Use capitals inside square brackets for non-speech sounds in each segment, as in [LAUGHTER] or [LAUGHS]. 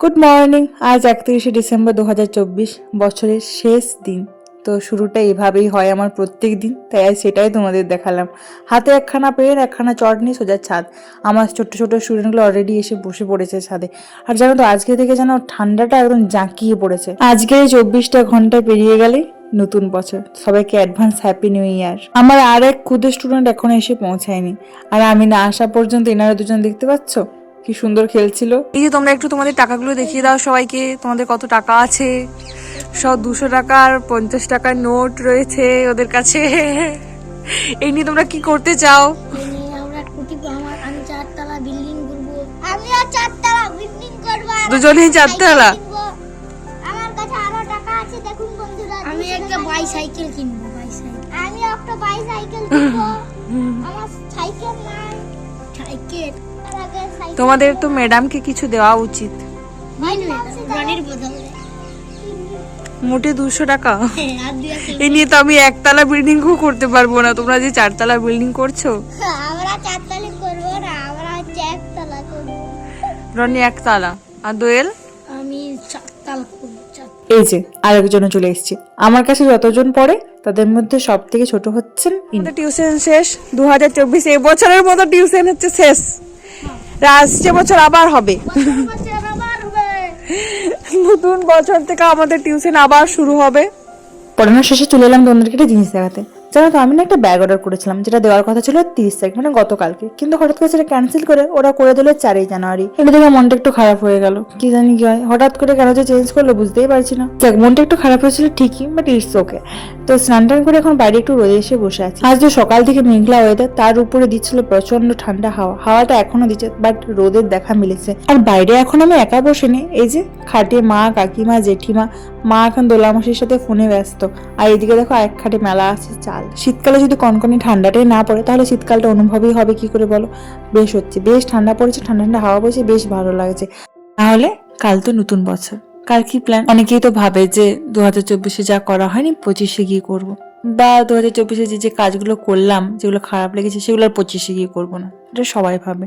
Good morning আজ একত্রিশে December দু হাজার চব্বিশ, বছরের শেষ দিন। তো শুরুটা এভাবেই হয় আমার প্রত্যেক দিন, তাই আজ সেটাই তোমাদের দেখালাম। হাতে একখানা পেন, একখানা চটনি, সোজা ছাদ। আমার ছোট্ট ছোট স্টুডেন্টগুলো অলরেডি এসে বসে পড়েছে ছাদে। আর জানো তো, আজকে থেকে যেন ঠান্ডাটা একদম জাঁকিয়ে পড়েছে। আজকে এই চব্বিশটা ঘণ্টা পেরিয়ে গেলেই নতুন বছর। সবাইকে অ্যাডভান্স হ্যাপি নিউ ইয়ার আমার আর এক ক্ষুদে স্টুডেন্ট এখনও এসে পৌঁছায়নি। আর আমি না আসা পর্যন্ত এনারা দুজন দেখতে পাচ্ছ? কি সুন্দর খেলছিল। এই যে তোমরা একটু তোমাদের টাকাগুলো দেখিয়ে দাও সবাইকে। তোমাদের কত টাকা আছে? সব দুশো টাকার পঞ্চাশ টাকার নোট রয়েছে ওদের কাছে। এই নিয়ে তোমরা কি করতে চাও? চারতলা বিল্ডিং করব আমিও চারতলা বিল্ডিং করব আর দুজনেই চারতলা? সাইকেল কিনবো। আমার কাছে আরও টাকা আছে দেখুন বন্ধুরা আমি একটা বাইসাইকেল কিনবো বাইসাইকেল আমি একটা বাইসাইকেল কিনবো আমার সাইকেল তোমাদের তো ম্যাডামকে কিছু দেওয়া উচিত। মোটে দুশো টাকা। আর এই নিয়ে তো আমি একতলা বিল্ডিংও করতে পারব না। তোমরা যে চারতলা বিল্ডিং করছ? আমরা চারতলা করব না আমরা হচ্ছে একতলা করব। রনি একতলা। আর দোয়েল? আমি চারতলা করব এই যে আরেকজনে চলে এসেছে। আমার কাছে যতজন পড়ে তাদের মধ্যে সব থেকে ছোট হচ্ছেন টিউশন শেষ দু হাজার চব্বিশ বছরের মতো টিউশন হচ্ছে শেষ। আসছে বছর আবার হবে। নতুন বছর থেকে আমাদের টিউশন আবার শুরু হবে। পড়ানোর শেষে চলে এলাম তোমাদেরকে একটা জিনিস দেখাতে। জানো তো, আমি না একটা ব্যাগ অর্ডার করেছিলাম, যেটা দেওয়ার কথা ছিল তিরিশ তারিখ মানে গতকালকে। কিন্তু হঠাৎ করে সেটা ক্যান্সেল করে ওরা করে দিল চারই জানুয়ারি। এটা দেখে মনটা একটু খারাপ হয়ে গেল। কি জানি কি হয়। হঠাৎ করে কেন যে চেঞ্জ করল বুঝতেই পারছি না। দেখ মনটা একটু খারাপ হয়েছিল ঠিকই বাট ইটস ওকে তো স্নান টান করে এখন বাইরে একটু রোদে এসে বসে আছি। আজ যে সকাল থেকে মেঘলা ওয়েদার তার উপরে দিচ্ছিল প্রচণ্ড ঠান্ডা হাওয়া। হাওয়াটা এখনও দিচ্ছে বাট রোদের দেখা মিলেছে। আর বাইরে এখন আমি একা বসে নেই। এই যে খাটে মা, কাকিমা, জেঠিমা মা এখন দোলামাসির সাথে ফোনে ব্যস্ত। আর এদিকে দেখো এক খাটে মেলা আছে, চাল। শীতকালে যদি কনকনে ঠান্ডাটাই না পড়ে, তাহলে শীতকালটা অনুভবই হবে কি করে বলো? বেশ হচ্ছে। বেশ ঠান্ডা পড়েছে, ঠান্ডা ঠান্ডা হাওয়া বইছে, বেশ ভালো লাগছে। তাহলে কাল তো নতুন বছর। কাল কি প্ল্যান অনেকেই তো ভাবে যে দু হাজার চব্বিশে যা করা হয়নি, পঁচিশে গিয়ে করব। বা দু হাজার চব্বিশে যে যে কাজগুলো করলাম, যেগুলো খারাপ লেগেছে, সেগুলো আর পঁচিশে গিয়ে করব না। এটা সবাই ভাবে।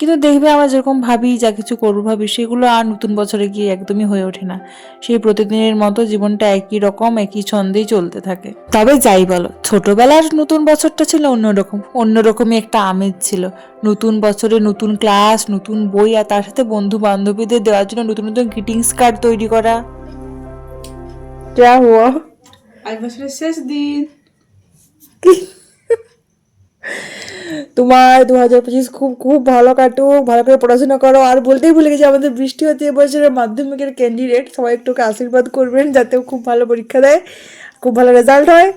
কিন্তু দেখবে আমরা যেরকম ভাবি যা কিছু করব ভাবি সেগুলো আর নতুন বছরে গিয়ে একদমই হয়ে ওঠে না। সেই প্রতিদিনের মতো জীবনটা একই রকম একই ছন্দেই চলতে থাকে। তবে যাই বলো ছোটবেলার নতুন বছরটা ছিল অন্যরকম অন্যরকমই একটা আমেজ ছিল। নতুন বছরে নতুন ক্লাস নতুন বই আর তার সাথে বন্ধু বান্ধবীদের দেওয়ার জন্য নতুন নতুন গ্রিটিংস কার্ড তৈরি করা। যা হুয়া। আজ বছরের শেষ দিন। [LAUGHS] তোমার দু হাজার পঁচিশ খুব খুব ভালো কাটুক, ভালো করে পড়াশোনা করো। আর বলতেই ভুলে গেছি, আমাদের বৃষ্টি হচ্ছে এবছরের মাধ্যমিকের ক্যান্ডিডেট সবাই একটু আশীর্বাদ করবেন, যাতে খুব ভালো পরীক্ষা দেয়, খুব ভালো রেজাল্ট হয়।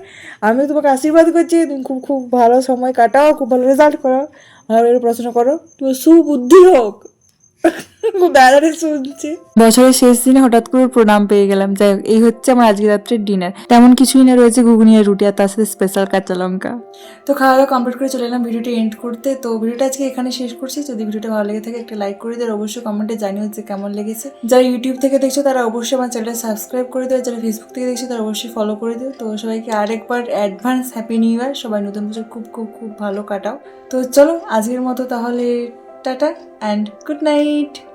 আমি তোমাকে আশীর্বাদ করছি, তুমি খুব খুব ভালো সময় কাটাও, খুব ভালো রেজাল্ট করো ভালো করে পড়াশোনা করো। তুমি সুবুদ্ধি হোক। [LAUGHS] দাঁড়ারে শুনছি। বছরের শেষ দিনে হঠাৎ করে প্রণাম পেয়ে গেলাম যাই হোক, এই হচ্ছে আমার আজকে রাত্রের ডিনার তেমন কিছুই না রয়েছে ঘুগনি আর রুটি আর তার সাথে স্পেশাল কাঁচা লঙ্কা। তো খাওয়া দাওয়া কমপ্লিট করে চলে এলাম ভিডিওটি এন্ড করতে। তো ভিডিওটা আজকে এখানে শেষ করছি। যদি ভিডিওটা ভালো লেগে থাকে একটা লাইক করে দেয় অবশ্যই কমেন্টে জানিও যে কেমন লেগেছে। যারা ইউটিউব থেকে দেখছ তারা অবশ্যই আমার চ্যানেলটা সাবস্ক্রাইব করে দেবে যারা ফেসবুক থেকে দেখছ তারা অবশ্যই ফলো করে দিও। তো সবাইকে আরেকবার অ্যাডভান্স হ্যাপি নিউ ইয়ার সবাই নতুন বছর খুব খুব খুব ভালো কাটাও। তো চলো আজকের মতো তাহলে Tata and good night.